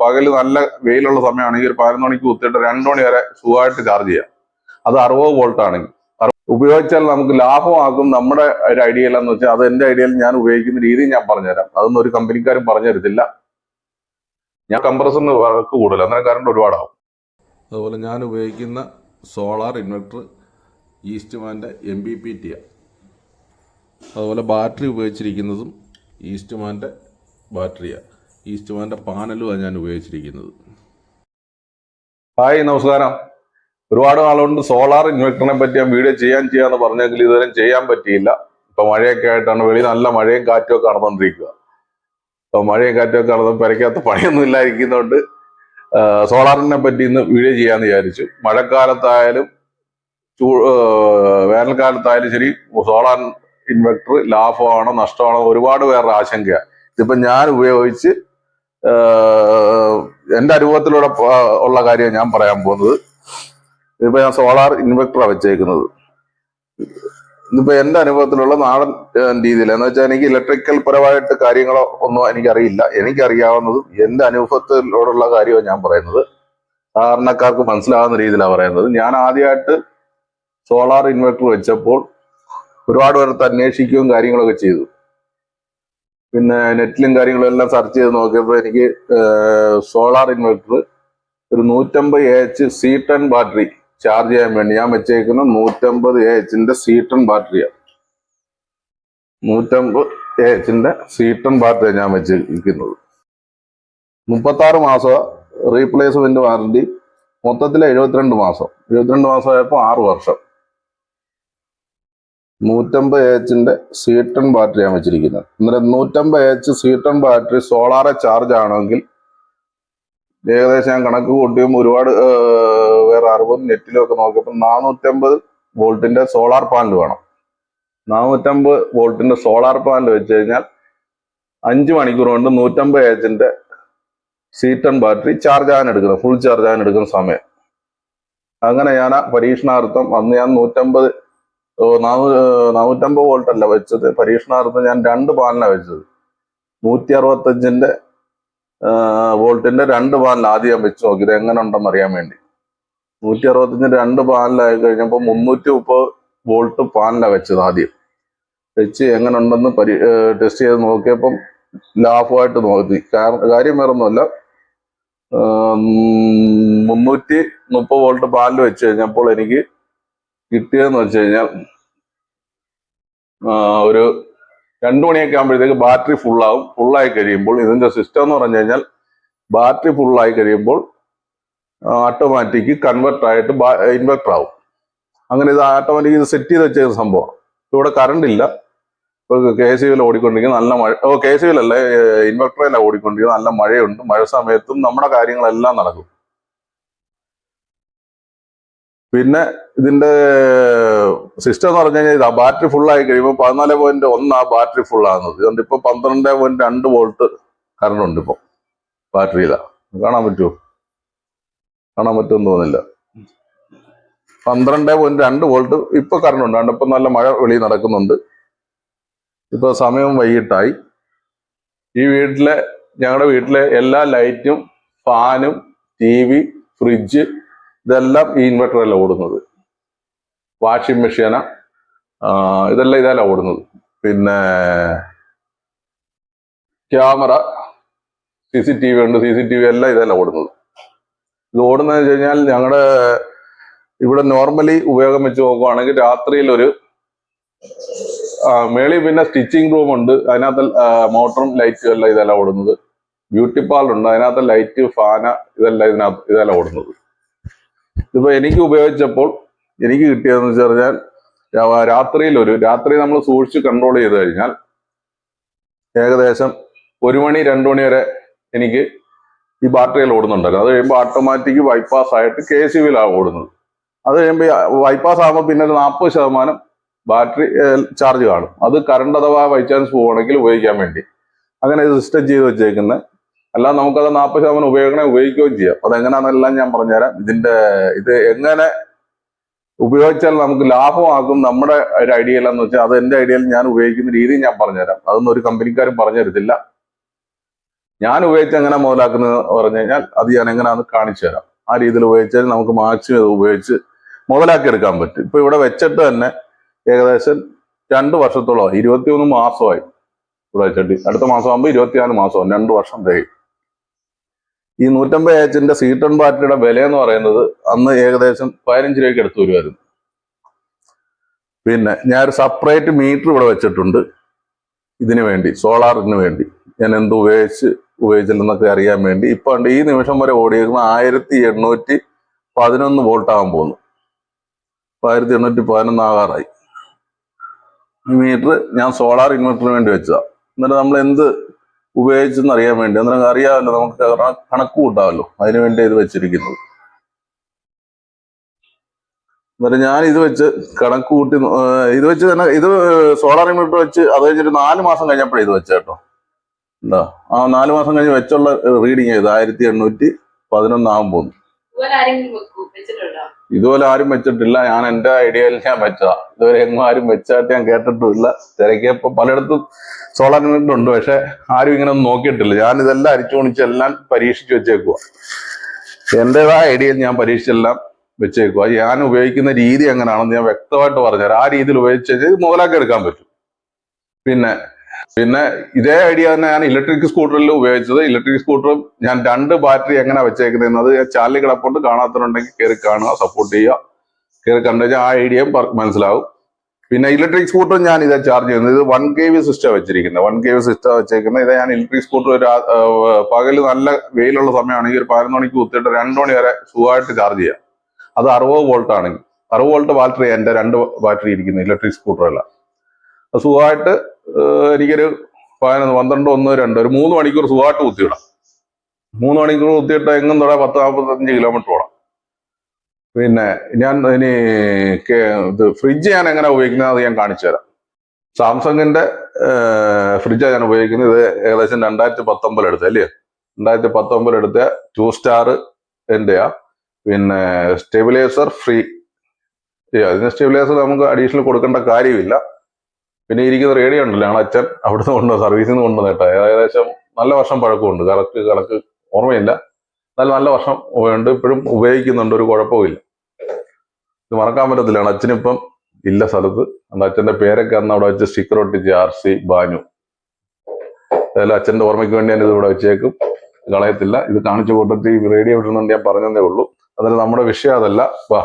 പകൽ നല്ല വെയിലുള്ള സമയമാണെങ്കിൽ ഒരു പതിനൊന്ന് മണിക്ക് കുത്തിയിട്ട് രണ്ടു മണി വരെ സുഖമായിട്ട് ചാർജ് ചെയ്യാം. അത് അറുപത് വോൾട്ട് ആണെങ്കിൽ. ഉപയോഗിച്ചാൽ നമുക്ക് ലാഭമാകും. നമ്മുടെ ഒരു ഐഡിയ എന്ന് വെച്ചാൽ അത് എന്റെ ഐഡിയയിൽ ഞാൻ ഉപയോഗിക്കുന്ന രീതി ഞാൻ പറഞ്ഞുതരാം. അതൊന്നും ഒരു കമ്പനിക്കാരും പറഞ്ഞു തരത്തില്ല ഞാൻ കംപ്രസറിന് വർക്ക് കൂടുതൽ അന്നേരം കറണ്ട് ഒരുപാടാവും. അതുപോലെ ഞാൻ ഉപയോഗിക്കുന്ന സോളാർ ഇൻവെർട്ടർ ഈസ്റ്റ്മാന്റെ എം ബി പി ടി അതുപോലെ ബാറ്ററി ഉപയോഗിച്ചിരിക്കുന്നതും ഈസ്റ്റ്മാന്റെ ബാറ്ററിയാണ് ഈസ്റ്റ്മാന്റെ പാനലുമാണ് ഞാൻ ഉപയോഗിച്ചിരിക്കുന്നത്. ഹായ് നമസ്കാരം. ഒരുപാട് നാളുകൊണ്ട് സോളാർ ഇൻവെർട്ടറിനെ പറ്റി ഞാൻ വീഡിയോ ചെയ്യാൻ ചെയ്യാന്ന് പറഞ്ഞെങ്കിൽ ഇതുവരെ ചെയ്യാൻ പറ്റിയില്ല. ഇപ്പൊ മഴയൊക്കെ ആയിട്ടാണ് വെളി നല്ല മഴയും കാറ്റും ഒക്കെ നടന്നുകൊണ്ടിരിക്കുക അപ്പൊ മഴയും കാറ്റും ഒക്കെ നടന്ന് പെരയ്ക്കകത്ത് പണിയൊന്നും ഇല്ലായിരിക്കുന്നതുകൊണ്ട് സോളാറിനെ പറ്റി ഇന്ന് വീഡിയോ ചെയ്യാന്ന് വിചാരിച്ചു. മഴക്കാലത്തായാലും ചൂ വേനൽക്കാലത്തായാലും ശരി സോളാർ ഇൻവെർട്ടർ ലാഭമാണോ നഷ്ടമാണോ ഒരുപാട് പേരുടെ ആശങ്കയാണ് ഇതിപ്പോ ഞാൻ ഉപയോഗിച്ച് ആ, എന്റെ അനുഭവത്തിലൂടെ ഉള്ള കാര്യം ഞാൻ പറയാൻ പോകുന്നത്. ഇപ്പൊ ഞാൻ സോളാർ ഇൻവെർട്ടറാണ് വെച്ചേക്കുന്നത്. ഇതിപ്പോ എന്റെ അനുഭവത്തിലുള്ള നാടൻ രീതിയിൽ എന്ന് വെച്ചാൽ എനിക്ക് ഇലക്ട്രിക്കൽ പരമായിട്ട് കാര്യങ്ങളോ ഒന്നും എനിക്കറിയില്ല. എനിക്കറിയാവുന്നതും എന്റെ അനുഭവത്തിലൂടെയുള്ള കാര്യമാണ് ഞാൻ പറയുന്നത്. സാധാരണക്കാർക്ക് മനസ്സിലാകുന്ന രീതിയിലാണ് പറയുന്നത്. ഞാൻ ആദ്യമായിട്ട് സോളാർ ഇൻവെർട്ടർ വെച്ചപ്പോൾ ഒരുപാട് പേർക്ക് അന്വേഷിക്കുകയും കാര്യങ്ങളൊക്കെ ചെയ്തു. പിന്നെ നെറ്റിലും കാര്യങ്ങളും എല്ലാം സെർച്ച് ചെയ്ത് നോക്കിയപ്പോൾ എനിക്ക് സോളാർ ഇൻവെർട്ടർ ഒരു നൂറ്റമ്പത് A H C ten battery charge ചെയ്യാൻ വേണ്ടി. ഞാൻ വെച്ചേക്കുന്ന നൂറ്റമ്പത് എ എച്ചിന്റെ സി ടെൻ ബാറ്ററിയാണ് നൂറ്റമ്പത് എ എച്ചിന്റെ സി ടെൻ ബാറ്ററി ഞാൻ വെച്ചിരിക്കുന്നത്. മുപ്പത്താറ് മാസം റീപ്ലേസ്മെന്റ് വാറണ്ടി മൊത്തത്തിൽ എഴുപത്തിരണ്ട് മാസം. എഴുപത്തിരണ്ട് മാസമായപ്പോൾ ആറ് വർഷം. നൂറ്റമ്പത് എച്ചിന്റെ സീട്ടൺ ബാറ്ററിയാണ് വെച്ചിരിക്കുന്നത്. അന്നേരം നൂറ്റമ്പത് എച്ച് സീട്ടൺ ബാറ്ററി സോളാറെ ചാർജ് ആണെങ്കിൽ ഏകദേശം ഞാൻ കണക്ക് കൂട്ടിയും ഒരുപാട് വേറെ അറിവും നെറ്റിലും ഒക്കെ നോക്കിയപ്പോൾ നാനൂറ്റമ്പത് വോൾട്ടിന്റെ സോളാർ പാനൽ വേണം. നാനൂറ്റമ്പത് വോൾട്ടിന്റെ സോളാർ പാനൽ വെച്ച് കഴിഞ്ഞാൽ അഞ്ച് മണിക്കൂർ കൊണ്ട് നൂറ്റമ്പത് എച്ചിന്റെ സീറ്റൺ ബാറ്ററി ചാർജ് ആകാൻ എടുക്കുന്നത് ഫുൾ ചാർജ് ആകാൻ എടുക്കുന്ന സമയം. അങ്ങനെ ഞാൻ പരീക്ഷണാർത്ഥം അന്ന് ഞാൻ നൂറ്റമ്പത് നാനൂറ്റമ്പത് വോൾട്ട് അല്ല വെച്ചത്. പരീക്ഷണാർത്ഥം ഞാൻ രണ്ട് പാലിനാണ് വെച്ചത്. നൂറ്റി അറുപത്തഞ്ചിന്റെ വോൾട്ടിന്റെ രണ്ട് പാലിന് ആദ്യം ഞാൻ വെച്ച് നോക്കി ഇത് എങ്ങനെ ഉണ്ടെന്ന് അറിയാൻ വേണ്ടി. നൂറ്റി അറുപത്തഞ്ചിന്റെ രണ്ട് പാലിലായി കഴിഞ്ഞപ്പോൾ മുന്നൂറ്റി മുപ്പത് വോൾട്ട് പാലിനാണ് വെച്ചത് ആദ്യം. വെച്ച് എങ്ങനെ ഉണ്ടെന്ന് പരി ടെസ്റ്റ് ചെയ്ത് നോക്കിയപ്പം ലാഭമായിട്ട് നോക്കി. കാര്യം വേറൊന്നുമല്ല. മുന്നൂറ്റി മുപ്പത് വോൾട്ട് പാലിൽ വെച്ച് കഴിഞ്ഞപ്പോൾ എനിക്ക് കിട്ടിയതെന്ന് വെച്ച് കഴിഞ്ഞാൽ ഒരു രണ്ടു മണിയൊക്കെ ആകുമ്പോഴത്തേക്ക് ബാറ്ററി ഫുള്ളാവും ഫുള്ളായി കഴിയുമ്പോൾ ഇതിന്റെ സിസ്റ്റം എന്ന് പറഞ്ഞു കഴിഞ്ഞാൽ ബാറ്ററി ഫുള്ളായി കഴിയുമ്പോൾ ഓട്ടോമാറ്റിക് കൺവെർട്ട് ആയിട്ട് ഇൻവെർട്ടർ ആവും. അങ്ങനെ ഇത് ഓട്ടോമാറ്റിക് ഇത് സെറ്റ് ചെയ്ത് വെച്ച സംഭവം ഇവിടെ കറണ്ട് ഇല്ല. ഇപ്പൊ കെ സി വിൽ ഓടിക്കൊണ്ടിരിക്കുന്ന. നല്ല മഴ ഓ കെ സി ബിയിലല്ല ഇൻവെർട്ടറിലാണ് ഓടിക്കൊണ്ടിരിക്കുന്നത്. നല്ല മഴയുണ്ട്. മഴ സമയത്തും നമ്മുടെ കാര്യങ്ങളെല്ലാം നടക്കും. പിന്നെ ഇതിന്റെ സിസ്റ്റം എന്ന് പറഞ്ഞു കഴിഞ്ഞാൽ ഇതാ ബാറ്ററി ഫുൾ ആയി കഴിയുമ്പോൾ പതിനാല് പോയിന്റ് ഒന്നാ ബാറ്ററി ഫുൾ ആകുന്നത്. അതുകൊണ്ട് ഇപ്പൊ പന്ത്രണ്ട് പോയിന്റ് രണ്ട് വോൾട്ട് കറണ്ട് ഉണ്ട് ഇപ്പൊ ബാറ്ററിയിലാ കാണാൻ പറ്റുമോ കാണാൻ പറ്റുമെന്ന് തോന്നില്ല പന്ത്രണ്ട് പോയിന്റ് രണ്ട് വോൾട്ട് ഇപ്പൊ കറണ്ട് ഉണ്ട്. അതുകൊണ്ട് ഇപ്പൊ നല്ല മഴ വെളിയിൽ നടക്കുന്നുണ്ട്. ഇപ്പൊ സമയം വൈകിട്ടായി. ഈ വീട്ടിലെ ഞങ്ങളുടെ വീട്ടിലെ എല്ലാ ലൈറ്റും ഫാനും ടി വി ഫ്രിഡ്ജ് ഇതെല്ലാം ഈ ഇൻവെർട്ടറല്ല ഓടുന്നത്. വാഷിംഗ് മെഷീന ഇതെല്ലാം ഇതല്ല ഓടുന്നത്. പിന്നെ camera C C T V ഉണ്ട്. സി സി ടി വി എല്ലാം ഇതല്ല ഓടുന്നത്. ഇത് ഓടുന്നതെന്ന് വെച്ച് കഴിഞ്ഞാൽ ഞങ്ങളുടെ ഇവിടെ നോർമലി ഉപയോഗം വെച്ച് നോക്കുവാണെങ്കിൽ രാത്രിയിൽ ഒരു മേളി മേളിൽ പിന്നെ സ്റ്റിച്ചിങ് റൂം ഉണ്ട്. അതിനകത്ത് മോട്ടറും ലൈറ്റും എല്ലാം ഇതെല്ലാം ഓടുന്നത്. ബ്യൂട്ടി പാർലർ ഉണ്ട്. അതിനകത്ത് ലൈറ്റ് ഫാന ഇതെല്ലാം ഇതിനകത്ത് ഇതെല്ലാം ഓടുന്നത്. ഇതിപ്പോ എനിക്ക് ഉപയോഗിച്ചപ്പോൾ എനിക്ക് കിട്ടിയതെന്ന് വെച്ച് പറഞ്ഞാൽ രാത്രിയിൽ ഒരു രാത്രി നമ്മൾ സൂക്ഷിച്ച് കൺട്രോൾ ചെയ്ത് കഴിഞ്ഞാൽ ഏകദേശം ഒരു മണി രണ്ടു മണി വരെ എനിക്ക് ഈ ബാറ്ററിയിൽ ഓടുന്നുണ്ടല്ലോ. അത് കഴിയുമ്പോൾ ഓട്ടോമാറ്റിക് ബൈപ്പാസ് ആയിട്ട് കെ സി വിയിലാണ് ഓടുന്നത്. അത് കഴിയുമ്പോൾ ബൈപ്പാസ് ആകുമ്പോൾ പിന്നെ ഒരു നാൽപ്പത് ശതമാനം ബാറ്ററി ചാർജ് കാണും. അത് കറണ്ട് അഥവാ ബൈ ചാൻസ് പോവുകയാണെങ്കിൽ ഉപയോഗിക്കാൻ വേണ്ടി. അങ്ങനെ സിസ്റ്റം ചെയ്ത് വെച്ചേക്കുന്നത് അല്ലാതെ നമുക്കത് നാൽപ്പത് ശതമാനം ഉപയോഗിക്കണേ ഉപയോഗിക്കുകയും ചെയ്യാം. അതെങ്ങനെയാണെന്നെല്ലാം ഞാൻ പറഞ്ഞുതരാം. ഇതിന്റെ ഇത് എങ്ങനെ ഉപയോഗിച്ചാൽ നമുക്ക് ലാഭമാകും നമ്മുടെ ഒരു ഐഡിയ എന്ന് വെച്ചാൽ അത് എന്റെ ഐഡിയയിൽ ഞാൻ ഉപയോഗിക്കുന്ന രീതി ഞാൻ പറഞ്ഞുതരാം. അതൊന്നും ഒരു കമ്പനിക്കാരും പറഞ്ഞു തരത്തില്ല ഞാൻ ഉപയോഗിച്ച് എങ്ങനെ മുതലാക്കുന്നത് പറഞ്ഞു കഴിഞ്ഞാൽ അത് ഞാൻ എങ്ങനെയാണെന്ന് കാണിച്ചു തരാം ആ രീതിയിൽ ഉപയോഗിച്ചാൽ നമുക്ക് മാക്സിമം ഇത് ഉപയോഗിച്ച് മുതലാക്കി എടുക്കാൻ പറ്റും. ഇപ്പൊ ഇവിടെ വെച്ചിട്ട് തന്നെ ഏകദേശം രണ്ട് വർഷത്തോളം ഇരുപത്തിയൊന്ന് മാസമായി. ഇവിടെ വെച്ചിട്ട് അടുത്ത മാസം ആകുമ്പോൾ ഇരുപത്തിനാല് മാസം രണ്ട് വർഷം തികയും. ഈ നൂറ്റമ്പത് എച്ചിന്റെ സീറ്റൺ ബാറ്ററിയുടെ വില എന്ന് പറയുന്നത് അന്ന് ഏകദേശം പതിനഞ്ച് രൂപയ്ക്ക് എടുത്തു വരുമായിരുന്നു. പിന്നെ ഞാൻ ഒരു സെപ്പറേറ്റ് മീറ്റർ ഇവിടെ വെച്ചിട്ടുണ്ട് ഇതിനു വേണ്ടി സോളാറിന് വേണ്ടി. ഞാൻ എന്ത് ഉപയോഗിച്ച് ഉപയോഗിച്ചില്ലെന്നൊക്കെ അറിയാൻ വേണ്ടി. ഇപ്പൊ ഈ നിമിഷം വരെ ഓടിയിരിക്കുന്ന ആയിരത്തി എണ്ണൂറ്റി പതിനൊന്ന് വോൾട്ട് ആകാൻ പോകുന്നു. ആയിരത്തി എണ്ണൂറ്റി പതിനൊന്ന് ആകാറായി. മീറ്റർ ഞാൻ സോളാർ ഇൻവെർട്ടറിന് വേണ്ടി വെച്ചതാണ് എന്നിട്ട് നമ്മൾ എന്ത് ഉപയോഗിച്ചെന്ന് അറിയാൻ വേണ്ടി. അന്നേരം അറിയാമല്ലോ നമുക്ക് കണക്കും കൂട്ടാമല്ലോ അതിനു വേണ്ടി ഇത് വെച്ചിരിക്കുന്നത് എന്നിട്ട് ഞാൻ ഇത് വെച്ച് കണക്ക് കൂട്ടി ഇത് വെച്ച് തന്നെ ഇത് സോളാർ ഇൻവെർട്ടർ വെച്ച് അത് കഴിഞ്ഞിട്ട് നാല് മാസം കഴിഞ്ഞപ്പോഴേ ഇത് വെച്ച കേട്ടോ. ഉണ്ടോ ആ നാല് മാസം കഴിഞ്ഞ് വെച്ചുള്ള റീഡിങ് ചെയ്ത് ആയിരത്തി എണ്ണൂറ്റി പതിനൊന്നാകും പോകുന്നു ഇതുപോലെ ആരും വെച്ചിട്ടില്ല. ഞാൻ എന്റെ ഐഡിയയിൽ ഞാൻ വെച്ചതാ. ഇതുവരെ എങ്ങും ആരും വെച്ചായിട്ട് ഞാൻ കേട്ടിട്ടുമില്ല. തിരക്കിയപ്പോ പലയിടത്തും സോളാർ ഇൻവെർട്ടർ ഉണ്ട്. പക്ഷെ ആരും ഇങ്ങനെ ഒന്നും നോക്കിയിട്ടില്ല. ഞാൻ ഇതെല്ലാം അരിച്ചുപൊണിച്ച് എല്ലാം പരീക്ഷിച്ച് വെച്ചേക്കുക എന്റേതായ ഐഡിയയിൽ ഞാൻ പരീക്ഷിച്ചെല്ലാം വെച്ചേക്കുക ഞാൻ ഉപയോഗിക്കുന്ന രീതി എങ്ങനെയാണെന്ന് ഞാൻ വ്യക്തമായിട്ട് പറഞ്ഞുതരാം. ആ രീതിയിൽ ഉപയോഗിച്ച് കഴിഞ്ഞാൽ മുതലാക്കി എടുക്കാൻ പറ്റും. പിന്നെ പിന്നെ ഇതേ ഐഡിയ തന്നെ ഞാൻ ഇലക്ട്രിക് സ്കൂട്ടറിൽ ഉപയോഗിച്ചത്. ഇലക്ട്രിക് സ്കൂട്ടറും ഞാൻ രണ്ട് ബാറ്ററി എങ്ങനെ വെച്ചേക്കുന്നത് ചാലി കിടപ്പുണ്ട് കാണാത്തവരുണ്ടെങ്കിൽ കയറി കാണുക സപ്പോർട്ട് ചെയ്യുക. കയറി കണ്ടു ആ ഐഡിയയും മനസ്സിലാവും. പിന്നെ ഇലക്ട്രിക് സ്കൂട്ടറും ഞാൻ ഇതാ ചാർജ് ചെയ്യുന്നത്. ഇത് വൺ കെ വി സിസ്റ്റം വെച്ചിരിക്കുന്നത്. വൺ കെ വി സിസ്റ്റം വെച്ചേക്കുന്നത്. ഇതേ ഞാൻ ഇലക്ട്രിക് സ്കൂട്ടർ ഒരു പകൽ നല്ല വെയിലുള്ള സമയമാണെങ്കിൽ ഒരു പതിനൊന്ന് മണിക്ക് കുത്തിയിട്ട് രണ്ട് മണി വരെ സുഖമായിട്ട് ചാർജ് ചെയ്യാം. അത് അറുപത് വോൾട്ട് ആണെങ്കിൽ. അറുപത് വോൾട്ട് ബാറ്ററി എന്റെ രണ്ട് ബാറ്ററി ഇരിക്കുന്നത് ഇലക്ട്രിക് സ്കൂട്ടറല്ല സുഖമായിട്ട് എനിക്കൊരു പതിനൊന്ന് പന്ത്രണ്ട് ഒന്ന് രണ്ട് ഒരു മൂന്ന് മണിക്കൂർ സുഖമായിട്ട് കുത്തിയിടാം. മൂന്ന് മണിക്കൂർ കുത്തിയിട്ട് എങ്ങും തൊടെ പത്ത് നാൽപ്പത്തഞ്ച് കിലോമീറ്റർ ഓടാം. പിന്നെ ഞാൻ ഇനി ഇത് ഫ്രിഡ്ജ് ഞാൻ എങ്ങനെ ഉപയോഗിക്കുന്നത് അത് ഞാൻ കാണിച്ചു തരാം. സാംസങ്ങിന്റെ ഫ്രിഡ്ജാണ് ഞാൻ ഉപയോഗിക്കുന്നത്. ഇത് ഏകദേശം രണ്ടായിരത്തി പത്തൊമ്പതിൽ എടുത്ത അല്ലേ? രണ്ടായിരത്തി പത്തൊമ്പതിൽ എടുത്ത ടു സ്റ്റാർ എന്റെയാ. പിന്നെ സ്റ്റെബിലൈസർ ഫ്രീ. അതിന് സ്റ്റെബിലൈസർ നമുക്ക് അഡീഷണൽ കൊടുക്കേണ്ട കാര്യമില്ല. പിന്നെ ഇരിക്കുന്ന റേഡിയോ ഉണ്ടല്ലോ ഞങ്ങൾ അച്ഛൻ അവിടുന്ന് കൊണ്ട് സർവീസിൽ നിന്ന് കൊണ്ടുവന്ന കേട്ടോ. ഏകദേശം നല്ല വർഷം പഴക്കമുണ്ട്. കറക്റ്റ് കണക്ക് ഓർമ്മയില്ല. നല്ല നല്ല വർഷം ഉണ്ട്. ഇപ്പോഴും ഉപയോഗിക്കുന്നുണ്ട്. ഒരു കുഴപ്പമില്ല ഇത് മറക്കാൻ പറ്റത്തില്ല. അച്ഛനിപ്പം ഇല്ല സ്ഥലത്ത്. അന്ന് അച്ഛന്റെ പേരൊക്കെ അന്ന് അവിടെ വെച്ച് സ്റ്റിക്കർ ഒട്ടിച്ച് ആർ സി ബാനു. അതായത് അച്ഛന്റെ ഓർമ്മയ്ക്ക് വേണ്ടി ഞാൻ ഇത് ഇവിടെ വെച്ചേക്കും. കളയത്തില്ല. ഇത് കാണിച്ചു കൂട്ടത്തിൽ റേഡിയോ ഇടുന്നുണ്ട് ഞാൻ പറഞ്ഞതേ ഉള്ളൂ. അതിന് നമ്മുടെ വിഷയം അതല്ല. വാ.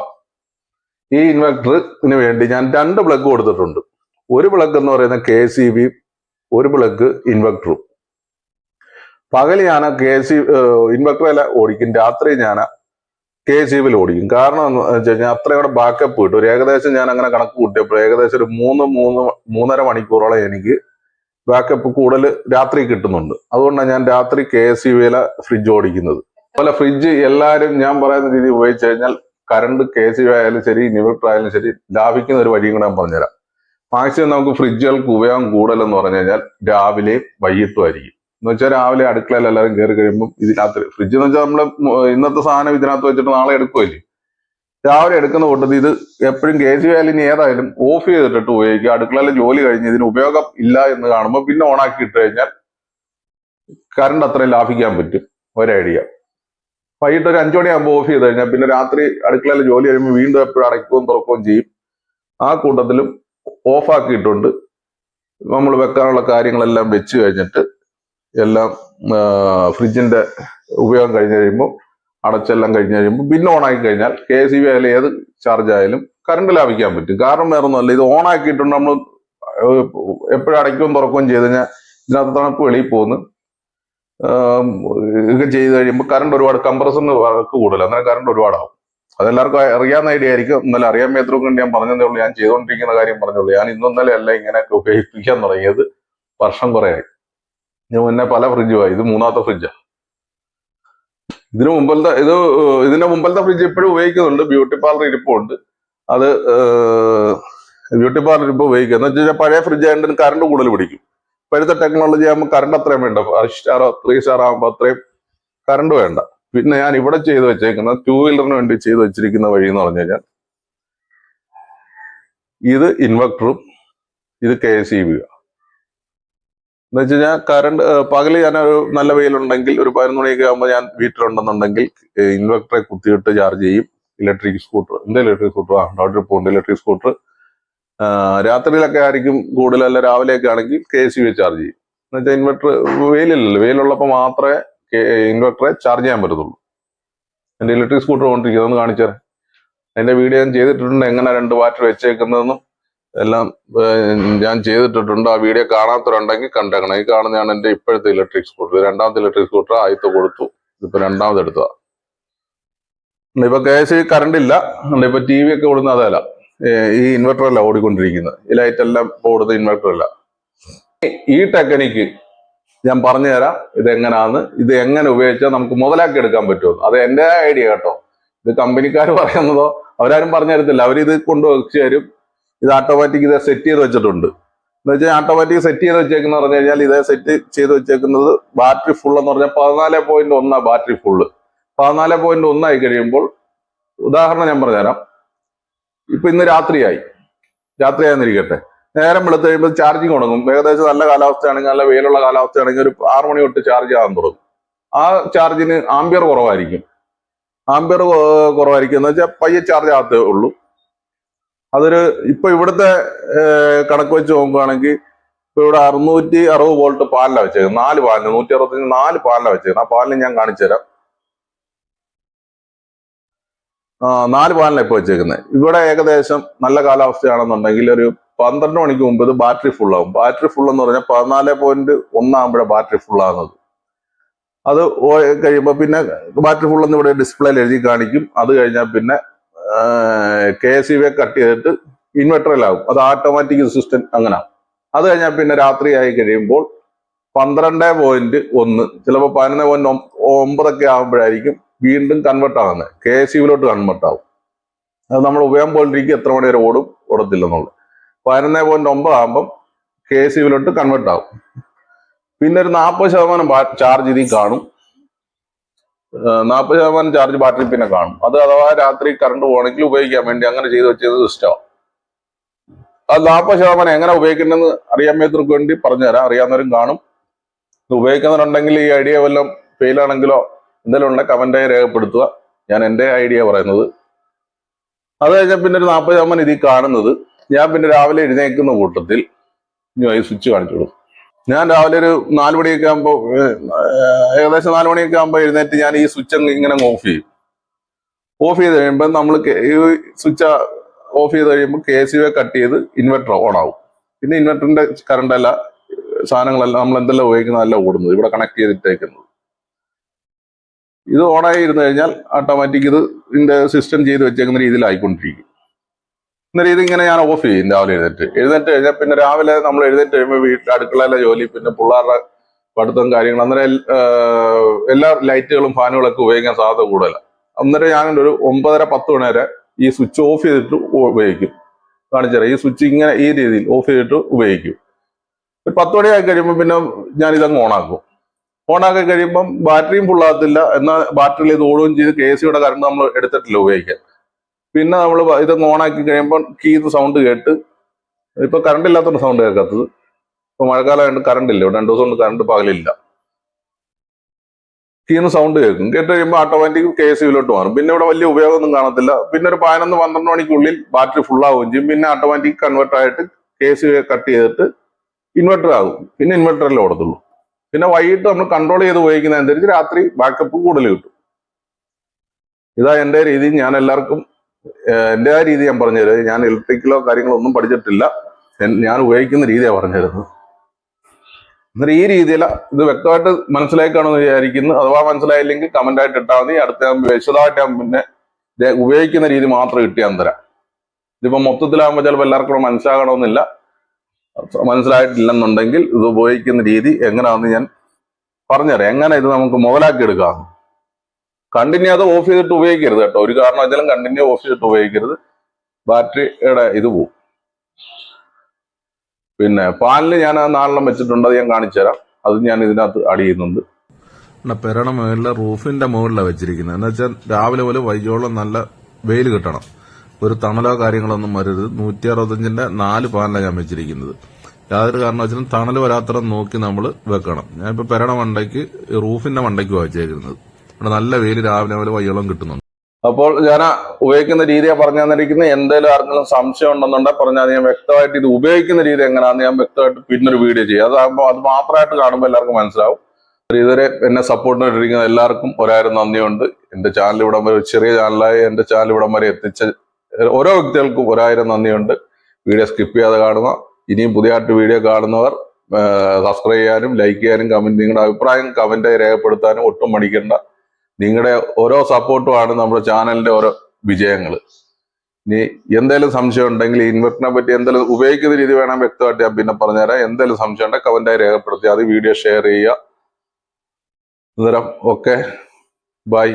ഈ ഇൻവെർട്ടറിന് വേണ്ടി ഞാൻ രണ്ട് പ്ലഗ് കൊടുത്തിട്ടുണ്ട്. ഒരു പ്ലഗ് എന്ന് പറയുന്ന കെ സി ബി ഒരു പ്ലഗ് ഇൻവെർട്ടറും പകൽ ഞാൻ കെ സി ഇൻവെർട്ടറല്ല ഓടിക്കും. രാത്രി ഞാൻ കെ സി ബിയിൽ ഓടിക്കും. കാരണം എന്ന് വെച്ച് കഴിഞ്ഞാൽ അത്രയും കൂടെ ബാക്കപ്പ് കിട്ടും. ഒരു ഏകദേശം ഞാൻ അങ്ങനെ കണക്ക് കൂട്ടിയപ്പോൾ ഏകദേശം ഒരു മൂന്ന് മൂന്ന് മൂന്നര മണിക്കൂറോളം എനിക്ക് ബാക്കപ്പ് കൂടുതൽ രാത്രി കിട്ടുന്നുണ്ട്. അതുകൊണ്ടാണ് ഞാൻ രാത്രി കെ എസ് സി ബിയിലെ ഫ്രിഡ്ജ് ഓടിക്കുന്നത്. അതുപോലെ ഫ്രിഡ്ജ് എല്ലാവരും ഞാൻ പറയുന്ന രീതി ഉപയോഗിച്ച് കഴിഞ്ഞാൽ കറണ്ട് കെ സി ബി ആയാലും ശരി ഇൻവെർട്ടർ ആയാലും ശരി ലാഭിക്കുന്ന ഒരു വഴിയും കൂടെ ഞാൻ പറഞ്ഞുതരാം. മാക്സിമം നമുക്ക് ഫ്രിഡ്ജുകൾക്ക് ഉപയോഗം കൂടുതലെന്ന് പറഞ്ഞു കഴിഞ്ഞാൽ രാവിലെ വൈകിട്ടും ആയിരിക്കും. എന്ന് വെച്ചാൽ രാവിലെ അടുക്കളയിൽ എല്ലാവരും കയറി കഴിയുമ്പോൾ ഇതിനകത്ത് ഫ്രിഡ്ജ് എന്ന് വെച്ചാൽ നമ്മൾ ഇന്നത്തെ സാധനം ഇതിനകത്ത് വെച്ചിട്ട് നാളെ എടുക്കുമല്ലേ രാവിലെ എടുക്കുന്ന കൂട്ടത്തിൽ ഇത് എപ്പോഴും കെ സി വാലിനി ഏതായാലും ഓഫ് ചെയ്തിട്ടിട്ട് ഉപയോഗിക്കുക. അടുക്കളയിലെ ജോലി കഴിഞ്ഞ് ഇതിന് ഉപയോഗം ഇല്ല എന്ന് കാണുമ്പോൾ പിന്നെ ഓണാക്കി ഇട്ട് കഴിഞ്ഞാൽ കറണ്ട് അത്രയും ലാഭിക്കാൻ പറ്റും. ഒരു വൈകിട്ട് ഒരു അഞ്ചു മണിയാകുമ്പോൾ ഓഫ് ചെയ്ത് കഴിഞ്ഞാൽ പിന്നെ രാത്രി അടുക്കളയിലെ ജോലി കഴിയുമ്പോൾ വീണ്ടും എപ്പോഴും അടയ്ക്കുകയും തുറക്കുകയും ചെയ്യും. ആ കൂട്ടത്തിലും ഓഫാക്കിയിട്ടുണ്ട്. നമ്മൾ വെക്കാനുള്ള കാര്യങ്ങളെല്ലാം വെച്ച് കഴിഞ്ഞിട്ട് എല്ലാം ഫ്രിഡ്ജിന്റെ ഉപയോഗം കഴിഞ്ഞ് കഴിയുമ്പോൾ അടച്ചെല്ലാം കഴിഞ്ഞ് കഴിയുമ്പോൾ പിന്നെ ഓണാക്കി കഴിഞ്ഞാൽ കെ എസ് ബി ആയാലും ഏത് ചാർജ് ആയാലും കറണ്ട് ലാഭിക്കാൻ പറ്റും. കാരണം വേറെ ഒന്നുമല്ല ഇത് ഓണാക്കിയിട്ടുണ്ട് നമ്മൾ എപ്പോഴും അടയ്ക്കുകയും തുറക്കുകയും ചെയ്ത് കഴിഞ്ഞാൽ ഇതിനകത്ത് തണുപ്പ് വെളിയിൽ പോകുന്നു. ഇതൊക്കെ ചെയ്ത് കഴിയുമ്പോൾ കറണ്ട് ഒരുപാട് കംപ്രസറിന് വർക്ക് കൂടുതൽ അങ്ങനെ കറണ്ട് ഒരുപാടാവും. അതെല്ലാവർക്കും അറിയാവുന്ന ഐഡിയ ആയിരിക്കും. ഇന്നലെ അറിയാൻ മേത്രവും കൊണ്ട് ഞാൻ പറഞ്ഞതേ ഉള്ളൂ. ഞാൻ ചെയ്തുകൊണ്ടിരിക്കുന്ന കാര്യം പറഞ്ഞുള്ളൂ ഞാൻ ഇന്നും ഇന്നലെ അല്ല ഇങ്ങനെയൊക്കെ ഉപയോഗിപ്പിക്കാൻ തുടങ്ങിയത് വർഷം കുറേയായി. ഞാൻ മുന്നേ പല ഫ്രിഡ്ജുമായി ഇത് മൂന്നാമത്തെ ഫ്രിഡ്ജാ ഇതിന് മുമ്പത്തെ ഇത് ഇതിന്റെ മുമ്പത്തെ ഫ്രിഡ്ജ് ഇപ്പോഴും ഉപയോഗിക്കുന്നുണ്ട്. ബ്യൂട്ടി പാർലർ ഇരിപ്പുണ്ട്. അത് ബ്യൂട്ടി പാർലർ ഇപ്പോൾ ഉപയോഗിക്കുക. എന്ന് വെച്ച് കഴിഞ്ഞാൽ പഴയ ഫ്രിഡ്ജ് ആയതുകൊണ്ട് കറണ്ട് കൂടുതൽ പിടിക്കും. ഇപ്പോഴത്തെ ടെക്നോളജി ആകുമ്പോൾ കറണ്ട് അത്രയും വേണ്ട. സ്റ്റാറോ ത്രീ സ്റ്റാർ ആകുമ്പോൾ അത്രയും കറണ്ട് വേണ്ട. പിന്നെ ഞാൻ ഇവിടെ ചെയ്ത് വെച്ചേക്കുന്ന ടൂ വീലറിന് വേണ്ടി ചെയ്ത് വെച്ചിരിക്കുന്ന വഴി എന്ന് പറഞ്ഞു കഴിഞ്ഞാൽ ഇത് ഇൻവെർട്ടറും ഇത് കെ എസ് ഇ ബി എന്ന് വെച്ച് കഴിഞ്ഞാൽ കറണ്ട് പകൽ ഞാൻ ഒരു നല്ല വെയിലുണ്ടെങ്കിൽ ഒരു പതിനൊന്ന് മണിയൊക്കെ ആകുമ്പോൾ ഞാൻ വീട്ടിലുണ്ടെന്നുണ്ടെങ്കിൽ ഇൻവെർട്ടറെ കുത്തിയിട്ട് ചാർജ് ചെയ്യും. ഇലക്ട്രിക് സ്കൂട്ടർ എന്താ ഇലക്ട്രിക് സ്കൂട്ടർ ആ ഡോക്ടർ പോകുന്നുണ്ട് ഇലക്ട്രിക് സ്കൂട്ടർ രാത്രിയിലൊക്കെ ആയിരിക്കും കൂടുതൽ അല്ല രാവിലെയൊക്കെ ആണെങ്കിൽ കെ സി ബി ചാർജ് ചെയ്യും. എന്ന് വെച്ചാൽ ഇൻവെർട്ടർ വെയിലില്ലല്ലോ. വെയിലുള്ളപ്പോൾ മാത്രമേ ഇൻവെർട്ടറെ ചാർജ് ചെയ്യാൻ പറ്റത്തുള്ളൂ. എന്റെ ഇലക്ട്രിക് സ്കൂട്ടർ കൊണ്ടിരിക്കുന്നത് ഒന്ന് കാണിച്ചാൽ അതിന്റെ വീഡിയോ ഞാൻ ചെയ്തിട്ടുണ്ട് എങ്ങനെ രണ്ട് ബാറ്ററി വെച്ചേക്കുന്നതെന്നും എല്ലാം ഞാൻ ചെയ്തിട്ടിട്ടുണ്ട്. ആ വീഡിയോ കാണാത്തവരുണ്ടെങ്കിൽ കണ്ടേക്കണം. ഈ കാണുന്നതാണ് എന്റെ ഇപ്പോഴത്തെ ഇലക്ട്രിക് സ്കൂട്ടർ രണ്ടാമത്തെ ഇലക്ട്രിക് സ്കൂട്ടർ ആദ്യത്തെ കൊടുത്തു. ഇപ്പൊ രണ്ടാമത് എടുത്തതാണ് ഇപ്പൊ കെ എസ് കറണ്ട് ഇല്ല. ഇപ്പൊ ടി വി ഒക്കെ ഓടുന്ന അതല്ല. ഈ ഇൻവെർട്ടർ അല്ല ഓടിക്കൊണ്ടിരിക്കുന്നത്. ഈ ലൈറ്റ് എല്ലാം ഓടുന്ന ഇൻവെർട്ടറല്ല ഈ ടെക്നിക്ക് ഞാൻ പറഞ്ഞുതരാം ഇത് എങ്ങനെയാന്ന് ഇത് എങ്ങനെ ഉപയോഗിച്ചാൽ നമുക്ക് മുതലാക്കി എടുക്കാൻ പറ്റുമോ അത് എന്റെ ഐഡിയ കേട്ടോ. ഇത് കമ്പനിക്കാർ പറയുന്നതോ അവരാരും പറഞ്ഞു തരത്തില്ല അവരിത് കൊണ്ട് വെച്ച് തരും. ഇത് ഓട്ടോമാറ്റിക് ഇത് സെറ്റ് ചെയ്ത് വെച്ചിട്ടുണ്ട്. എന്ന് വെച്ചാൽ ഓട്ടോമാറ്റിക് സെറ്റ് ചെയ്ത് വെച്ചേക്കുന്ന പറഞ്ഞു കഴിഞ്ഞാൽ ഇതേ സെറ്റ് ചെയ്ത് വെച്ചേക്കുന്നത് ബാറ്ററി ഫുൾ എന്ന് പറഞ്ഞാൽ പതിനാല് പോയിന്റ് ഒന്നാണ് ബാറ്ററി ഫുള്ള് പതിനാല് പോയിന്റ് ഒന്നായി കഴിയുമ്പോൾ ഉദാഹരണം ഞാൻ പറഞ്ഞുതരാം. ഇപ്പൊ ഇന്ന് രാത്രിയായി. രാത്രിയായെന്നിരിക്കട്ടെ നേരം വെളുത്ത് കഴിയുമ്പോൾ ചാർജിങ് തുടങ്ങും ഏകദേശം നല്ല കാലാവസ്ഥയാണെങ്കിൽ നല്ല വെയിലുള്ള കാലാവസ്ഥയാണെങ്കിൽ ഒരു ആറു മണി തൊട്ട് ചാർജ് ആകാൻ തുടങ്ങും. ആ ചാർജിന് ആംബിയർ കുറവായിരിക്കും. ആംബിയർ കുറവായിരിക്കും. എന്ന് വെച്ചാൽ പയ്യെ ചാർജ് ആകത്തേ ഉള്ളൂ. അതൊരു ഇപ്പൊ ഇവിടുത്തെ കണക്ക് വെച്ച് നോക്കുകയാണെങ്കിൽ ഇപ്പൊ ഇവിടെ അറുന്നൂറ്റി അറുപത് വോൾട്ട് പാലിലാണ് വെച്ചേക്കുന്നത്. നാല് പാലിന് നൂറ്റി അറുപത്തഞ്ച് നാല് പാലിലാണ് വെച്ചേക്കുന്നത്. ആ പാലിന് ഞാൻ കാണിച്ചു തരാം. ആ നാല് പാലിനാണ് ഇപ്പൊ വെച്ചേക്കുന്നത്. ഇവിടെ ഏകദേശം നല്ല കാലാവസ്ഥയാണെന്നുണ്ടെങ്കിൽ ഒരു പന്ത്രണ്ട് മണിക്ക് മുമ്പ് ഇത് ബാറ്ററി ഫുൾ ആവും. ബാറ്ററി ഫുൾ എന്ന് പറഞ്ഞാൽ പതിനാല് പോയിന്റ് ഒന്നാകുമ്പോഴാണ് ബാറ്ററി ഫുൾ ആകുന്നത് അത് കഴിയുമ്പോൾ പിന്നെ ബാറ്ററി ഫുൾ എന്ന് ഇവിടെ ഡിസ്പ്ലേയിൽ എഴുതി കാണിക്കും. അത് കഴിഞ്ഞാൽ പിന്നെ കെ എസ് ഇ കട്ട് ചെയ്തിട്ട് ഇൻവെർട്ടറിലാവും അത് ഓട്ടോമാറ്റിക് സിസ്റ്റം അങ്ങനെ അത് കഴിഞ്ഞാൽ പിന്നെ രാത്രിയായി കഴിയുമ്പോൾ പന്ത്രണ്ട് പോയിന്റ് ഒന്ന് ചിലപ്പോൾ പതിനൊന്ന് പോയിന്റ് ഒമ്പതൊക്കെ ആകുമ്പോഴായിരിക്കും വീണ്ടും കൺവെർട്ട് ആകുന്നത് കെ എസ് യുവിലോട്ട് കൺവെർട്ട് ആവും. അത് നമ്മൾ ഉപയോഗം പോലിരിക്കും എത്ര മണി വരെ ഓടും ഓടത്തില്ലെന്നുള്ളത്. പതിനൊന്ന് പോയിന്റ് ഒമ്പത് ആകുമ്പം കെ എസ് യുവിലോട്ട് കൺവേർട്ട് ആകും പിന്നെ ഒരു നാൽപ്പത് ശതമാനം ചാർജ് ഇതിൽ കാണും. നാൽപ്പത് ശതമാനം ചാർജ് ബാറ്ററി പിന്നെ കാണും. അത് അഥവാ രാത്രി കറണ്ട് പോകണമെങ്കിൽ ഉപയോഗിക്കാൻ വേണ്ടി അങ്ങനെ ചെയ്ത് വെച്ചത് സിസ്റ്റമാണ് അത് നാൽപ്പത് ശതമാനം എങ്ങനെ ഉപയോഗിക്കണമെന്ന് അറിയാൻ മേത്തർക്ക് വേണ്ടി പറഞ്ഞുതരാം. അറിയാവുന്നവരും കാണും. ഇത് ഉപയോഗിക്കുന്നവരുണ്ടെങ്കിൽ ഈ ഐഡിയ വല്ലതും ഫെയിൽ ആണെങ്കിലോ എന്തെങ്കിലും ഉണ്ടെങ്കിൽ കമന്റായി രേഖപ്പെടുത്തുക. ഞാൻ എന്റെ ഐഡിയ പറയുന്നത്. അത് കഴിഞ്ഞാൽ പിന്നെ ഒരു നാൽപ്പത് ശതമാനം ഇതിൽ കാണുന്നത്. ഞാൻ പിന്നെ രാവിലെ എഴുന്നേക്കുന്ന കൂട്ടത്തിൽ സ്വിച്ച് കാണിച്ചു കൊടുക്കും. ഞാൻ രാവിലെ ഒരു നാല് മണിയൊക്കെ ആകുമ്പോൾ ഏകദേശം നാല് മണിയൊക്കെ ആകുമ്പോൾ എഴുന്നേറ്റ് ഞാൻ ഈ സ്വിച്ച് ഇങ്ങനെ ഓഫ് ചെയ്യും. ഓഫ് ചെയ്ത് കഴിയുമ്പോൾ നമ്മൾ ഈ സ്വിച്ച് ഓഫ് ചെയ്ത് കഴിയുമ്പോൾ കെ സി കട്ട് ചെയ്ത് ഇൻവെർട്ടർ ഓൺ ആവും. പിന്നെ ഇൻവെർട്ടറിന്റെ കറണ്ട് അല്ല സാധനങ്ങളെല്ലാം നമ്മൾ എന്തെല്ലാം ഉപയോഗിക്കുന്നതെല്ലാം ഓടുന്നത്. ഇവിടെ കണക്ട് ചെയ്തിട്ടേക്കുന്നത്. ഇത് ഓണായി ഇരുന്നു കഴിഞ്ഞാൽ ഓട്ടോമാറ്റിക് ഇത് ഇതിന്റെ സിസ്റ്റം ചെയ്ത് വെച്ചേക്കുന്ന രീതിയിലായിക്കൊണ്ടിരിക്കും. എന്ന ഇതിങ്ങനെ ഞാൻ ഓഫ് ചെയ്യും രാവിലെ എഴുന്നേറ്റ്. എഴുന്നേറ്റ് കഴിഞ്ഞാൽ പിന്നെ രാവിലെ നമ്മൾ എഴുന്നേറ്റ് കഴിയുമ്പോൾ വീട്ടിൽ അടുക്കളയിലെ ജോലി പിന്നെ പിള്ളേരുടെ പഠിത്തം കാര്യങ്ങൾ അന്നേരം എല്ലാ ലൈറ്റുകളും ഫാനുകളൊക്കെ ഉപയോഗിക്കാൻ സാധ്യത കൂടുതലാണ് അന്നേരം ഞാൻ ഒരു ഒമ്പതര പത്ത് മണി വരെ ഈ സ്വിച്ച് ഓഫ് ചെയ്തിട്ട് ഉപയോഗിക്കും. കാണിച്ചുതരാം. ഈ സ്വിച്ച് ഇങ്ങനെ ഈ രീതിയിൽ ഓഫ് ചെയ്തിട്ട് ഉപയോഗിക്കും. ഒരു പത്ത് മണിയായി കഴിയുമ്പോൾ പിന്നെ ഞാൻ ഇതങ്ങ് ഓണാക്കും ഓണാക്കി കഴിയുമ്പം ബാറ്ററിയും ഫുള്ളാകത്തില്ല എന്നാൽ ബാറ്ററിയിൽ ഇത് ഓടുകയും ചെയ്ത് കെ സിയുടെ കറണ്ട് നമ്മൾ എടുത്തിട്ടില്ല ഉപയോഗിക്കാൻ. പിന്നെ നമ്മൾ ഇതൊന്ന് ഓണാക്കി കഴിയുമ്പോൾ കീന്ന് സൗണ്ട് കേട്ട് ഇപ്പൊ കറണ്ട് ഇല്ലാത്തതുകൊണ്ട് സൗണ്ട് കേൾക്കാത്തത്. ഇപ്പൊ മഴക്കാലമായിട്ട് കറണ്ട് ഇല്ല. രണ്ടു ദിവസം കൊണ്ട് കറണ്ട് പകലില്ല കീന്ന് സൗണ്ട് കേൾക്കും. കേട്ട് കഴിയുമ്പോൾ ഓട്ടോമാറ്റിക് കെ എസ് മാറും. പിന്നെ ഇവിടെ വലിയ ഉപയോഗമൊന്നും കാണത്തില്ല. പിന്നെ ഒരു പതിനൊന്ന് പന്ത്രണ്ട് മണിക്കുള്ളിൽ ബാറ്ററി ഫുൾ ആവുകയും ചെയ്യും. പിന്നെ ഓട്ടോമാറ്റിക് കൺവെർട്ട് ആയിട്ട് കെ യു കട്ട് ചെയ്തിട്ട് ഇൻവെർട്ടർ ആകും. പിന്നെ ഇൻവെർട്ടറിൽ ഓടത്തുള്ളൂ. പിന്നെ വൈകിട്ട് നമ്മൾ കൺട്രോൾ ചെയ്ത് ഉപയോഗിക്കുന്നതനുസരിച്ച് രാത്രി ബാക്കപ്പ് കൂടുതൽ കിട്ടും. ഇതാ എന്റെ രീതി. ഞാൻ എല്ലാവർക്കും എന്റെ ആ രീതി ഞാൻ പറഞ്ഞുതരാം. ഞാൻ ഇലക്ട്രിക്കലോ കാര്യങ്ങളോ ഒന്നും പഠിച്ചിട്ടില്ല. ഞാൻ ഉപയോഗിക്കുന്ന രീതിയാണ് പറഞ്ഞുതരുന്നത്. എന്നാൽ ഈ രീതിയിൽ ഇത് വ്യക്തമായിട്ട് മനസ്സിലായി കാണുമെന്ന് വിചാരിക്കുന്നു. അഥവാ മനസ്സിലായില്ലെങ്കിൽ കമന്റ് ആയിട്ട് ഇട്ടാൽ മതി. അടുത്ത വിശദമായിട്ട് ഞാൻ പിന്നെ ഉപയോഗിക്കുന്ന രീതി മാത്രം കിട്ടിയാൽ തരാം. ഇതിപ്പോ മൊത്തത്തിലാകുമ്പോൾ ചിലപ്പോൾ എല്ലാവർക്കും കൂടെ മനസ്സിലാകണമെന്നില്ല മനസ്സിലായിട്ടില്ലെന്നുണ്ടെങ്കിൽ ഇത് ഉപയോഗിക്കുന്ന രീതി എങ്ങനെയാണെന്ന് ഞാൻ പറഞ്ഞുതരാം. എങ്ങനെ ഇത് നമുക്ക് മുതലാക്കി എടുക്കാം കണ്ടിന്യൂ അത് ഓഫ് ചെയ്തിട്ട് ഉപയോഗിക്കരുത് കേട്ടോ. ഒരു കാരണവശാലും കണ്ടിന്യൂ ഓഫ് ചെയ്തിട്ട് ഉപയോഗിക്കരുത്. ബാറ്ററിയുടെ ഇത് പോവും. പിന്നെ പാലിൽ ഞാൻ ആ നാലെണ്ണം വെച്ചിട്ടുണ്ട് അത് ഞാൻ കാണിച്ചുതരാം അത് ഞാൻ ഇതിനകത്ത് ആഡ് ചെയ്യുന്നുണ്ട്. പെരണ മുകളിലെ റൂഫിന്റെ മുകളിലാണ് വെച്ചിരിക്കുന്നത് എന്ന് വെച്ചാൽ രാവിലെ പോലെ വൈകോളം നല്ല വെയിൽ കിട്ടണം. ഒരു തണലോ കാര്യങ്ങളൊന്നും വരരുത്. നൂറ്റി അറുപത്തഞ്ചിന്റെ നാല് പാനിലാണ് ഞാൻ വെച്ചിരിക്കുന്നത്. യാതൊരു കാരണവശാലും തണൽ വരാത്തരം നോക്കി നമ്മൾ വെക്കണം. ഞാനിപ്പോ പെരണ മണ്ടയ്ക്ക് റൂഫിന്റെ മണ്ടയ്ക്ക് വെച്ചേക്കുന്നത്. ഇവിടെ നല്ല വെയിൽ രാവിലെ മുതൽ വയ്യോളം കിട്ടുന്നുണ്ട്. അപ്പോൾ ഞാൻ ഉപയോഗിക്കുന്ന രീതിയാണ് പറഞ്ഞു തന്നിരിക്കുന്നത് എന്തെങ്കിലും ആർക്കെങ്കിലും സംശയം ഉണ്ടെന്നുണ്ടെങ്കിൽ പറഞ്ഞാൽ ഞാൻ വ്യക്തമായിട്ട് ഇത് ഉപയോഗിക്കുന്ന രീതി എങ്ങനെയാണെന്ന് ഞാൻ വ്യക്തമായിട്ട് പിന്നൊരു വീഡിയോ ചെയ്യും. അതാകുമ്പോൾ അത് മാത്രമായിട്ട് കാണുമ്പോൾ എല്ലാവർക്കും മനസ്സിലാവും. ഇതുവരെ എന്നെ സപ്പോർട്ട് ഇട്ടിരിക്കുന്ന എല്ലാവർക്കും ഒരായിരം നന്ദിയുണ്ട്. എന്റെ ചാനൽ ഇവിടം വരെ ചെറിയ ചാനലായി എന്റെ ചാനൽ ഇവിടം വരെ എത്തിച്ച ഓരോ വ്യക്തികൾക്കും ഒരായിരം നന്ദിയുണ്ട്. വീഡിയോ സ്കിപ്പ് ചെയ്യാതെ കാണുക. ഇനിയും പുതിയതായിട്ട് വീഡിയോ കാണുന്നവർ സബ്സ്ക്രൈബ് ചെയ്യാനും ലൈക്ക് ചെയ്യാനും കമന്റ് നിങ്ങളുടെ അഭിപ്രായം കമന്റായി രേഖപ്പെടുത്താനും ഒട്ടും മടിക്കണ്ട. നിങ്ങളുടെ ഓരോ സപ്പോർട്ടുമാണ് നമ്മുടെ ചാനലിന്റെ ഓരോ വിജയങ്ങൾ ഇനി എന്തെങ്കിലും സംശയം ഉണ്ടെങ്കിൽ ഇൻവെർട്ടറിനെ പറ്റി എന്തെങ്കിലും ഉപയോഗിക്കുന്ന രീതി വേണം വ്യക്തമായിട്ട് ഞാൻ പിന്നെ പറഞ്ഞുതരാം. എന്തെങ്കിലും സംശയം ഉണ്ടെങ്കിൽ കമന്റായി രേഖപ്പെടുത്തി. അത് വീഡിയോ ഷെയർ ചെയ്യുക. Okay bye